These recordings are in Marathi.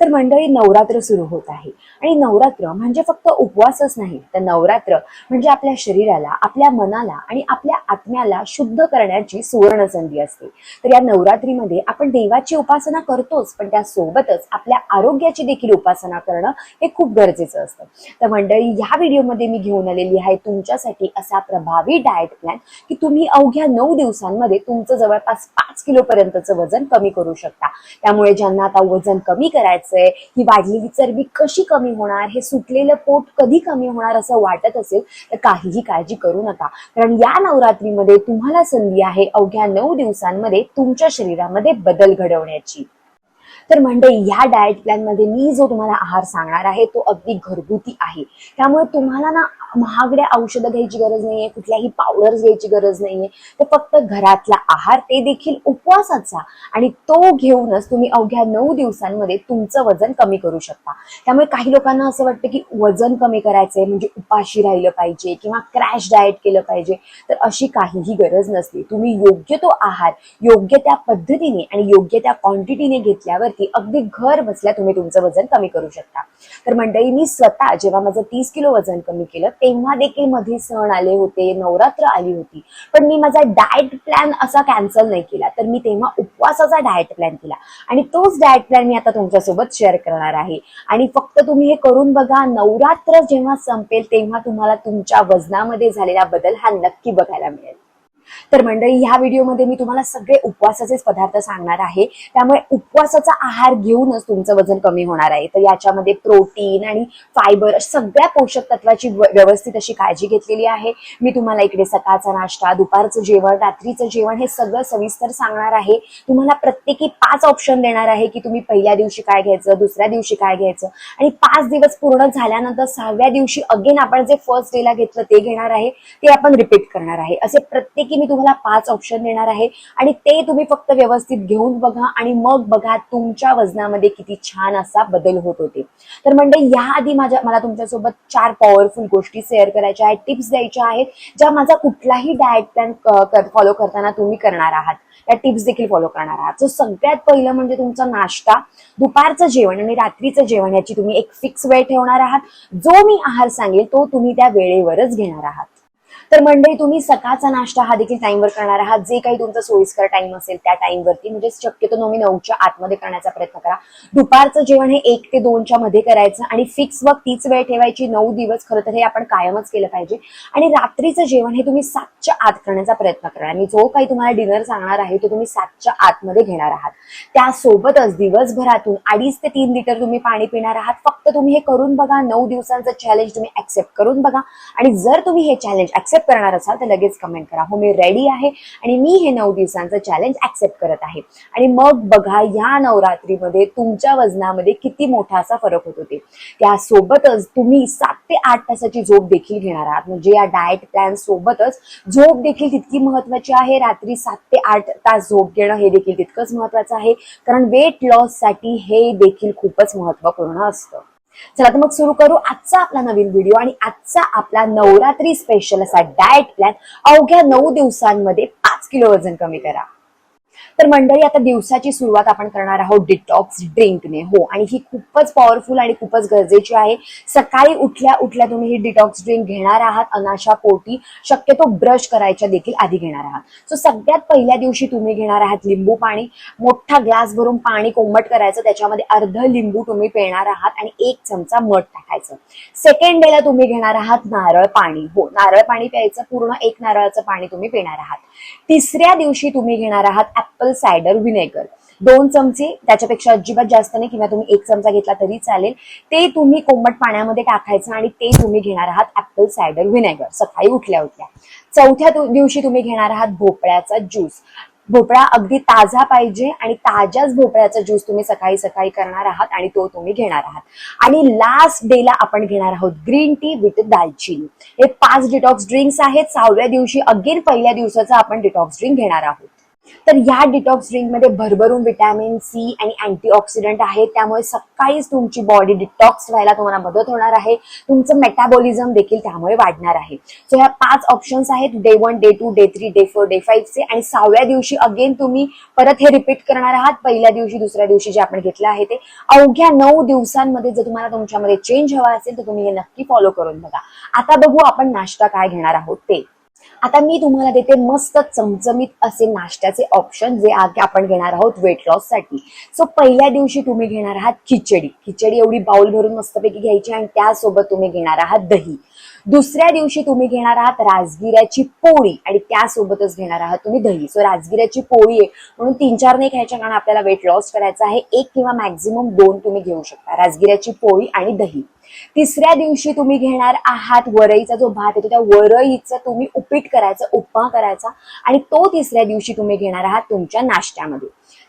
तर मंडळी नवरात्र सुरू होत आहे. आणि नवरात्र म्हणजे फक्त उपवासच नाही तर नवरात्र म्हणजे आपल्या शरीराला आपल्या मनाला आणि आपल्या आत्म्याला शुद्ध करण्याची सुवर्ण संधी असते. तर या नवरात्रीमध्ये आपण देवाची उपासना करतोच पण त्यासोबतच आपल्या आरोग्याची देखील उपासना करणं हे खूप गरजेचं असतं. तर मंडळी या व्हिडिओमध्ये मी घेऊन आलेली आहे तुमच्यासाठी असा प्रभावी डाएट प्लॅन की तुम्ही अवघ्या नऊ दिवसांमध्ये तुमचं जवळपास पाच किलोपर्यंतचं वजन कमी करू शकता. त्यामुळे ज्यांना आता वजन कमी करायचं करायचंय ही वाढलेली चरबी कशी कमी होणार हे सुटलेलं पोट कधी कमी होणार असं वाटत असेल तर काहीही काळजी करू नका. कारण या नवरात्रीमध्ये तुम्हाला संधी आहे अवघ्या नऊ दिवसांमध्ये तुमच्या शरीरामध्ये बदल घडवण्याची. तर म्हणजे या डाएट प्लॅनमध्ये मी जो तुम्हाला आहार सांगणार आहे तो अगदी घरगुती आहे. त्यामुळे तुम्हाला ना महागड्या औषधं घ्यायची गरज नाहीये कुठल्याही पावडर्स घ्यायची गरज नाहीये. तर फक्त घरातला आहार ते देखील उपवासाचा. आणि तो घेऊनच तुम्ही अवघ्या नऊ दिवसांमध्ये तुमचं वजन कमी करू शकता. त्यामुळे काही लोकांना असं वाटतं की वजन कमी करायचंय म्हणजे उपाशी राहिलं पाहिजे किंवा क्रॅश डाएट केलं पाहिजे. तर अशी काहीही गरज नसते. तुम्ही योग्य तो आहार योग्य त्या पद्धतीने आणि योग्य त्या क्वांटिटीने घेतल्यावरती अगदी घर बसल्या तुम्ही तुमचं वजन कमी करू शकता. तर मंडळी मी स्वतः जेव्हा माझं तीस किलो वजन कमी केलं तेव्हा देखील मध्ये सण आले होते नवरात्र आली होती. पण मी माझा डाएट प्लॅन असा कॅन्सल नाही केला. तर मी तेव्हा उपवासाचा डाएट प्लॅन केला. आणि तोच डाएट प्लॅन मी आता तुमच्यासोबत शेअर करणार आहे. आणि फक्त तुम्ही हे करून बघा नवरात्र जेव्हा संपेल तेव्हा तुम्हाला तुमच्या वजनामध्ये झालेला बदल हा नक्की बघायला मिळेल. तर मंडळी ह्या व्हिडिओमध्ये मी तुम्हाला सगळे उपवासाचेच पदार्थ सांगणार आहे. त्यामुळे उपवासाचा आहार घेऊनच तुमचं वजन कमी होणार आहे. तर याच्यामध्ये प्रोटीन आणि फायबर सगळ्या पोषक तत्वाची व्यवस्थित अशी काळजी घेतलेली आहे. मी तुम्हाला इकडे सकाळचा नाश्ता दुपारचं जेवण रात्रीचं जेवण हे सगळं सविस्तर सांगणार आहे. तुम्हाला प्रत्येकी पाच ऑप्शन देणार आहे की तुम्ही पहिल्या दिवशी काय घ्यायचं दुसऱ्या दिवशी काय घ्यायचं. आणि पाच दिवस पूर्ण झाल्यानंतर सहाव्या दिवशी अगेन आपण जे फर्स्ट डेला घेतलं ते घेणार आहे ते आपण रिपीट करणार आहे. असे प्रत्येकी मी तुम्हाला पाच ऑप्शन देणार आहे. आणि ते तुम्ही फक्त व्यवस्थित घेऊन बघा आणि मग बघा तुमच्या वजनामध्ये किती छान असा बदल होत होते. तर म्हणजे याआधी माझ्या मला तुमच्यासोबत चार पॉवरफुल गोष्टी शेअर करायच्या आहेत टिप्स द्यायच्या आहेत ज्या माझा कुठलाही डाएट प्लॅन फॉलो करताना तुम्ही करणार आहात. त्या टिप्स देखील फॉलो करणार आहात. सो सगळ्यात पहिलं म्हणजे तुमचा नाश्ता. दुपारचं जेवण आणि रात्रीचं जेवण याची तुम्ही एक फिक्स वेळ ठेवणार आहात. जो मी आहार सांगेल तो तुम्ही त्या वेळेवरच घेणार आहात. तर मंडळी तुम्ही सकाळचा नाश्ता हा देखील टाइमवर करणार आहात. जे काही तुमचा सोयीस्कर टाइम असेल त्या टाइमवरती म्हणजे शक्यतो तुम्ही नऊच्या आतमध्ये करण्याचा प्रयत्न करा. दुपारचं जेवण हे एक ते दोनच्या मध्ये करायचं आणि फिक्स व तीच वेळ ठेवायची. नऊ दिवस खरं तर हे आपण कायमच केलं पाहिजे. आणि रात्रीचं जेवण हे तुम्ही सातच्या आत करण्याचा प्रयत्न करा. आणि जो काही तुम्हाला डिनर सांगणार आहे तो तुम्ही सातच्या आतमध्ये घेणार आहात. त्यासोबतच दिवसभरातून अडीच ते तीन लिटर तुम्ही पाणी पिणार आहात. फक्त तुम्ही हे करून बघा. नऊ दिवसांचं चॅलेंज तुम्ही ऍक्सेप्ट करून बघा. आणि जर तुम्ही हे चॅलेंज ऍक्सेप्ट करणार असाल तर लगेच कमेंट करा. हो मी रेडी आहे आणि मी हे नऊ दिवसांचं चॅलेंज ऍक्सेप्ट करत आहे. आणि मग बघा या नवरात्रीमध्ये तुमच्या वजनामध्ये किती मोठा असा फरक होत होते. त्यासोबतच तुम्ही सात ते आठ तासाची झोप देखील घेणार आहात. म्हणजे या डाएट प्लॅन सोबतच झोप देखील तितकी महत्वाची आहे. रात्री सात ते आठ तास झोप घेणं हे देखील तितकंच महत्वाचं आहे. कारण वेट लॉससाठी हे देखील खूपच महत्त्वपूर्ण असतं. चला तर मग सुरू करू आजचा आपला नवीन व्हिडिओ आणि आजचा आपला नवरात्री स्पेशल असा डाएट प्लॅन अवघ्या नऊ दिवसांमध्ये पाच किलो वजन कमी करा. तर मंडळी आता दिवसाची सुरुवात आपण करणार आहोत डिटॉक्स ड्रिंकने हो आणि ही खूपच पॉवरफुल आणि खूपच गरजेची आहे. सकाळी उठल्या उठल्या तुम्ही ही डिटॉक्स ड्रिंक घेणार आहात. अनाशा पोटी शक्यतो ब्रश करायच्या देखील आधी घेणार आहात. सो सगळ्यात पहिल्या दिवशी तुम्ही घेणार आहात लिंबू पाणी. मोठा ग्लास भरून पाणी कोमट करायचं. त्याच्यामध्ये अर्ध लिंबू तुम्ही पिणार आहात आणि एक चमचा मध टाकायचं. सेकंड डेला तुम्ही घेणार आहात नारळ पाणी. हो नारळ पाणी प्यायचं. पूर्ण एक नारळाचं पाणी तुम्ही पिणार आहात. तिसऱ्या दिवशी तुम्ही घेणार आहात ऍपल सायडर व्हिनेगर दोन चमचे त्याच्यापेक्षा अजिबात जास्त नाही किंवा तुम्ही एक चमचा घेतला तरी चालेल. ते तुम्ही कोमट पाण्यामध्ये टाकायचं आणि ते तुम्ही घेणार आहात ऍपल सायडर व्हिनेगर सकाळी उठल्या उठल्या. चौथ्या दिवशी तुम्ही घेणार आहात भोपळ्याचा ज्यूस भोपळा अगदी ताजा पाहिजे आणि ताज्याच भोपळ्याचा ज्यूस तुम्ही सकाळी सकाळी करणार आहात आणि तो तुम्ही घेणार आहात. आणि लास्ट डेला आपण घेणार आहोत ग्रीन टी विथ दालचिनी. हे पाच डिटॉक्स ड्रिंक्स आहेत. सहाव्या दिवशी अगेन पहिल्या दिवसाचा आपण डिटॉक्स ड्रिंक घेणार आहोत. तर या डिटॉक्स ड्रिंकमध्ये भरभरून विटॅमिन सी आणि अँटीऑक्सिडंट आहे त्यामुळे सकाळीच तुमची बॉडी डिटॉक्स व्हायला तुम्हाला मदत होणार आहे. तुमचं मेटाबॉलिझम देखील त्यामुळे वाढणार आहे. सो ह्या पाच ऑप्शन्स आहेत. Day one day two day three day four day फाईव्हचे आणि सहाव्या दिवशी अगेन तुम्ही परत हे रिपीट करणार आहात. पहिल्या दिवशी दुसऱ्या दिवशी जे आपण घेतलं आहे ते. अवघ्या नऊ दिवसांमध्ये जर तुम्हाला तुमच्यामध्ये चेंज हवा असेल तर तुम्ही हे नक्की फॉलो करून बघा. आता बघू आपण नाश्ता काय घेणार आहोत ते. आता मी तुम्हाला देते मस्त चमचमीत असे नाश्त्याचे ऑप्शन जे आपण घेणार आहोत वेट लॉससाठी. सो पहिल्या दिवशी तुम्ही घेणार आहात खिचडी. खिचडी एवढी बाउल भरून मस्तपैकी घ्यायची आणि त्यासोबत तुम्ही घेणार आहात दही. दुसऱ्या दिवशी तुम्ही घेणार आहात राजगिऱ्याची पोळी आणि त्यासोबतच घेणार आहात तुम्ही दही. सो राजगिऱ्याची पोळी आहे. म्हणून तीन चार नाही खायच्या कारण आपल्याला वेट लॉस करायचा आहे. एक किंवा मॅक्झिमम दोन तुम्ही घेऊ शकता. राजगिऱ्याची पोळी आणि दही. तिसऱ्या दिवशी तुम्ही घेणार आहात वरईचा जो भात येतो त्या वरईचं तुम्ही उपीट करायचं उपमा करायचा आणि तो तिसऱ्या दिवशी तुम्ही घेणार आहात तुमच्या नाश्त्यामध्ये.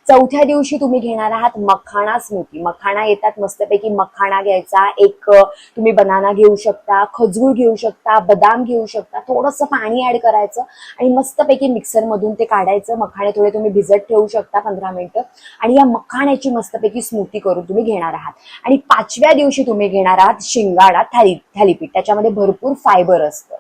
चौथ्या दिवशी तुम्ही घेणार आहात मखाणा स्मूथी मखाणा येतात मस्तपैकी मखाणा घ्यायचा. एक तुम्ही बनाना घेऊ शकता खजूर घेऊ शकता बदाम घेऊ शकता थोडंसं पाणी ऍड करायचं आणि मस्तपैकी मिक्सर मधून ते काढायचं. मखाणे थोडे तुम्ही भिजत ठेवू शकता पंधरा मिनिटं. आणि या मखाण्याची मस्तपैकी स्मूथी करून तुम्ही घेणार आहात. आणि पाचव्या दिवशी तुम्ही घेणार आहात शिंगाडा थाली थालीपीठ. त्याच्यामध्ये भरपूर फायबर असतं.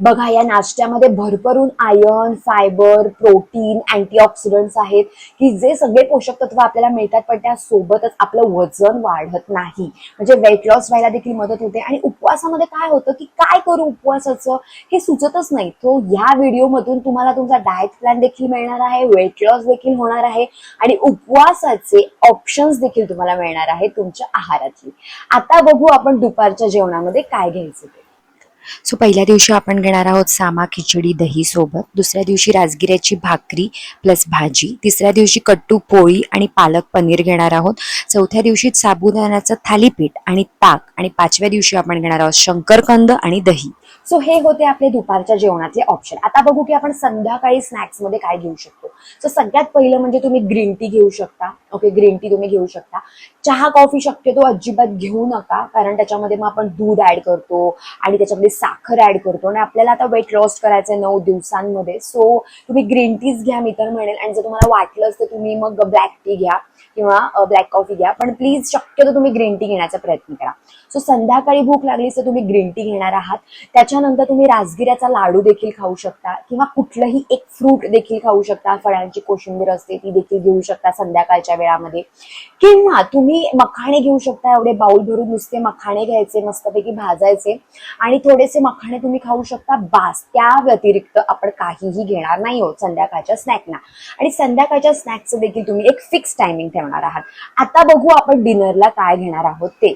बघा या नाश्त्यामध्ये भरभरून आयर्न फायबर प्रोटीन अँटीऑक्सिडंट्स आहेत की जे सगळे पोषक तत्व आपल्याला मिळतात पण त्यासोबतच आपलं वजन वाढत नाही. म्हणजे वेट लॉस व्हायला देखील मदत होते. आणि उपवासामध्ये काय होतं की काय करू उपवासाचं हे सुचतच नाही. तो ह्या व्हिडिओमधून तुम्हाला तुमचा डाएट प्लॅन देखील मिळणार आहे वेट लॉस देखील होणार आहे आणि उपवासाचे ऑप्शन्स देखील तुम्हाला मिळणार आहे तुमच्या आहारातली. आता बघू आपण दुपारच्या जेवणामध्ये काय घ्यायचं ते. सो पहिल्या दिवशी आपण घेणार आहोत सामा खिचडी दही सोबत. दुसऱ्या दिवशी राजगिऱ्याची भाकरी प्लस भाजी. तिसऱ्या दिवशी कट्टू पोळी आणि पालक पनीर घेणार आहोत. चौथ्या दिवशी साबुदाण्याचं थालीपीठ आणि ताक. आणि पाचव्या दिवशी आपण घेणार आहोत शंकरकंद आणि दही. सो हे होते आपले दुपारच्या जेवणाचे ऑप्शन आता बघू की आपण संध्याकाळी स्नॅक्समध्ये काय घेऊ शकतो. सो सगळ्यात पहिलं म्हणजे तुम्ही ग्रीन टी घेऊ शकता. ओके ग्रीन टी तुम्ही घेऊ शकता. चहा कॉफी शक्यतो अजिबात घेऊ नका. कारण त्याच्यामध्ये मग आपण दूध ऍड करतो. आणि त्याच्यामध्ये साखर ऍड करतो. आणि आपल्याला आता वेट लॉस करायचं आहे नऊ दिवसांमध्ये. सो तुम्ही ग्रीन टीज घ्या मी तर म्हणेल. आणि जर तुम्हाला वाटलंच तर तुम्ही मग ब्लॅक टी घ्या किंवा ब्लॅक कॉफी घ्या. पण प्लीज शक्यतो तुम्ही ग्रीन टी घेण्याचा प्रयत्न करा. सो संध्याकाळी भूक लागली तर तुम्ही ग्रीन टी घेणार आहात. त्याच्यानंतर तुम्ही राजगिऱ्याचा लाडू देखील खाऊ शकता किंवा कुठलंही एक फ्रूट देखील खाऊ शकता. फळांची कोशिंबीर असते ती देखील घेऊ शकता संध्याकाळच्या वेळामध्ये. किंवा तुम्ही मखाणे घेऊ शकता. एवढे बाउल भरून नुसते मखाणे घ्यायचे मस्तपैकी भाजायचे. आणि थोडे थोडेसे मखाणे तुम्ही खाऊ शकता. बास त्या व्यतिरिक्त आपण काहीही घेणार नाही आहोत संध्याकाळच्या स्नॅकना आणि संध्याकाळच्या स्नॅक्सचं देखील तुम्ही एक फिक्स टायमिंग ठेवणार आहात. आता बघू आपण डिनरला काय घेणार आहोत ते.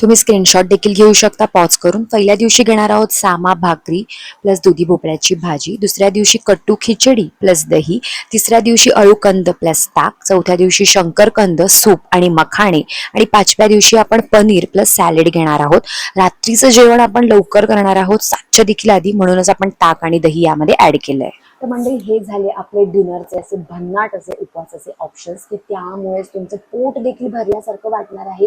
तुम्ही स्क्रीनशॉट देखील घेऊ शकता. पॉज करून. पहिल्या दिवशी घेणार आहोत सामा भाकरी प्लस दुधी भोपळ्याची भाजी. दुसऱ्या दिवशी कट्टू खिचडी प्लस दही. तिसऱ्या दिवशी अळूकंद प्लस ताक. चौथ्या दिवशी शंकरकंद सूप आणि मखाणे. आणि पाचव्या दिवशी आपण पनीर प्लस सॅलेड घेणार आहोत. रात्रीचं जेवण आपण लवकर करणार आहोत. सातच्या देखील आधी. म्हणूनच आपण ताक आणि दही यामध्ये ऍड केलंय. तर मंडळी हे झाले आपले डिनरचे असे भन्नाट असे उपवासाचे ऑप्शन्स की त्यामुळेच तुमचं पोट देखील भरल्यासारखं वाटणार आहे.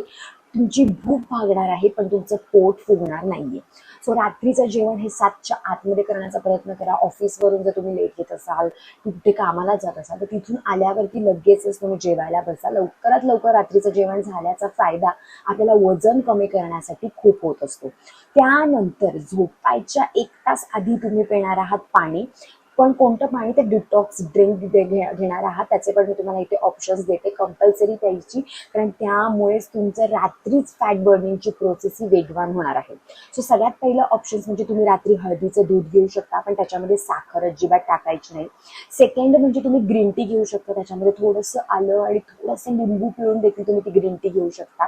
तुमची भूक भागणार आहे पण तुमचं पोट फुगणार नाहीये. सो रात्रीचं जेवण हे सातच्या आतमध्ये करण्याचा प्रयत्न करा. ऑफिसवरून जर तुम्ही लेट येत असाल कुठे कामाला जात असाल तर तिथून आल्यावरती लगेचच तुम्ही जेवायला बसा. लवकरात लवकर रात्रीचं जेवण झाल्याचा फायदा आपल्याला वजन कमी करण्यासाठी खूप होत असतो. त्यानंतर झोपायच्या एक तास आधी तुम्ही पिणार आहात पाणी. पण कोणतं पाणी ते डिटॉक्स ड्रिंक घेणार आहात त्याचे पण मी तुम्हाला इथे ऑप्शन्स देते. कंपल्सरी प्यायची कारण त्यामुळेच तुमचं रात्रीच फॅट बर्निंगची प्रोसेस ही वेगवान होणार आहे. सो सगळ्यात पहिलं ऑप्शन्स म्हणजे तुम्ही रात्री हळदीचं दूध घेऊ शकता पण त्याच्यामध्ये साखर अजिबात टाकायची नाही. सेकंड म्हणजे तुम्ही ग्रीन टी घेऊ शकता त्याच्यामध्ये थोडंसं आलं आणि थोडंसं लिंबू पिळून देखील तुम्ही ती ग्रीन टी घेऊ शकता.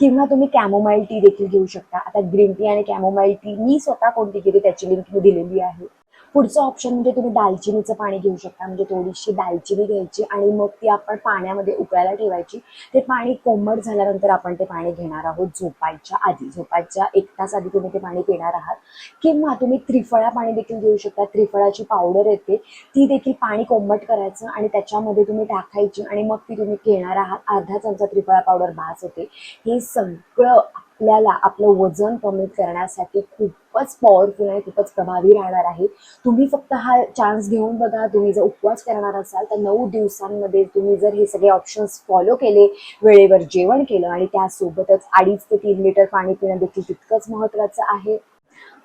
किंवा तुम्ही कॅमोमाईल टी देखील घेऊ शकता. आता ग्रीन टी आणि कॅमोमाईल टी मी स्वतः कोणती केली त्याची लिंक मी दिलेली आहे. पुढचं ऑप्शन म्हणजे तुम्ही दालचिनीचं पाणी घेऊ शकता. म्हणजे थोडीशी दालचिनी घ्यायची आणि मग ती आपण पाण्यामध्ये उकळायला ठेवायची. ते पाणी कोमट झाल्यानंतर आपण ते पाणी घेणार आहोत झोपायच्या आधी. झोपायच्या एक तास आधी तुम्ही ते पाणी पिणार आहात. किंवा तुम्ही त्रिफळा पाणी देखील घेऊ शकता. त्रिफळाची पावडर येते. ती देखील पाणी कोमट करायचं आणि त्याच्यामध्ये तुम्ही टाकायची आणि मग ती तुम्ही घेणार आहात. अर्धा चमचा त्रिफळा पावडर भास होते. हे सगळं आपल्याला आपलं वजन कमी करण्यासाठी खूपच पॉवरफुल आणि खूपच प्रभावी राहणार आहे. तुम्ही फक्त हा चान्स घेऊन बघा तुम्ही जर उपवास करणार असाल तर नऊ दिवसांमध्ये तुम्ही जर हे सगळे ऑप्शन्स फॉलो केले वेळेवर जेवण केलं आणि त्यासोबतच अडीच ते तीन लिटर पाणी पिणं देखील तितकंच महत्त्वाचं आहे.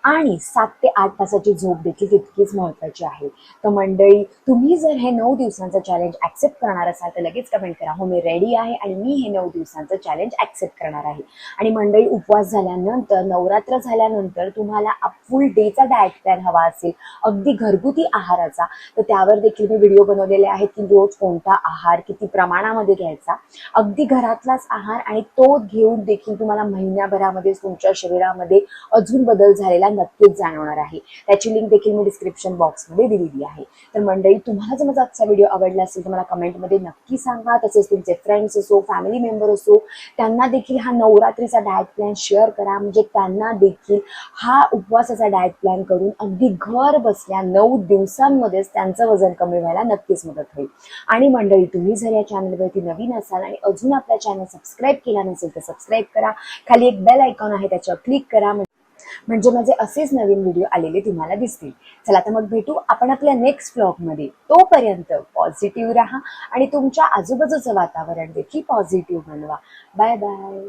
आणि सात ते आठ तासाची झोप देखील तितकीच महत्त्वाची आहे. तर मंडळी तुम्ही जर हे नऊ दिवसांचं चॅलेंज ऍक्सेप्ट करणार असाल तर लगेच कमेंट करा. हो मी रेडी आहे आणि मी हे नऊ दिवसांचं चॅलेंज ऍक्सेप्ट करणार आहे. आणि मंडळी उपवास झाल्यानंतर नवरात्र झाल्यानंतर तुम्हाला फुल डेचा डाएट प्लॅन हवा असेल अगदी घरगुती आहाराचा तर त्यावर देखील मी व्हिडिओ बनवलेले आहेत की रोज कोणता आहार किती प्रमाणामध्ये घ्यायचा. अगदी घरातलाच आहार आणि तो घेऊन देखील तुम्हाला महिन्याभरामध्येच तुमच्या शरीरामध्ये अजून बदल झालेला नक्कीच जाणवणार आहे. त्याची लिंक देखील मी डिस्क्रिप्शन बॉक्समध्ये दिलेली आहे. तर मंडळी तुम्हाला जर माझा आजचा व्हिडिओ आवडला असेल तर मला कमेंटमध्ये नक्की सांगा. तसेच तुमचे फ्रेंड्स असो फॅमिली मेंबर असो त्यांना देखील हा नवरात्रीचा डाएट प्लॅन शेअर करा. म्हणजे त्यांना देखील हा उपवासाचा डाएट प्लॅन करून अगदी घर बसल्या नऊ दिवसांमध्येच त्यांचं वजन कमी व्हायला नक्कीच मदत होईल. आणि मंडळी तुम्ही जर या चॅनलवरती नवीन असाल आणि अजून आपला चॅनल सबस्क्राईब केला नसेल तर सबस्क्राईब करा. खाली एक बेल आयकॉन आहे त्याच्यावर क्लिक करा. म्हणजे माझे असेच नवीन व्हिडिओ आलेले तुम्हाला दिसतील. चला तर मग भेटू आपण आपल्या नेक्स्ट ब्लॉगमध्ये तोपर्यंत पॉझिटिव्ह राहा आणि तुमच्या आजूबाजूचं वातावरण देखील पॉझिटिव्ह बनवा. Bye bye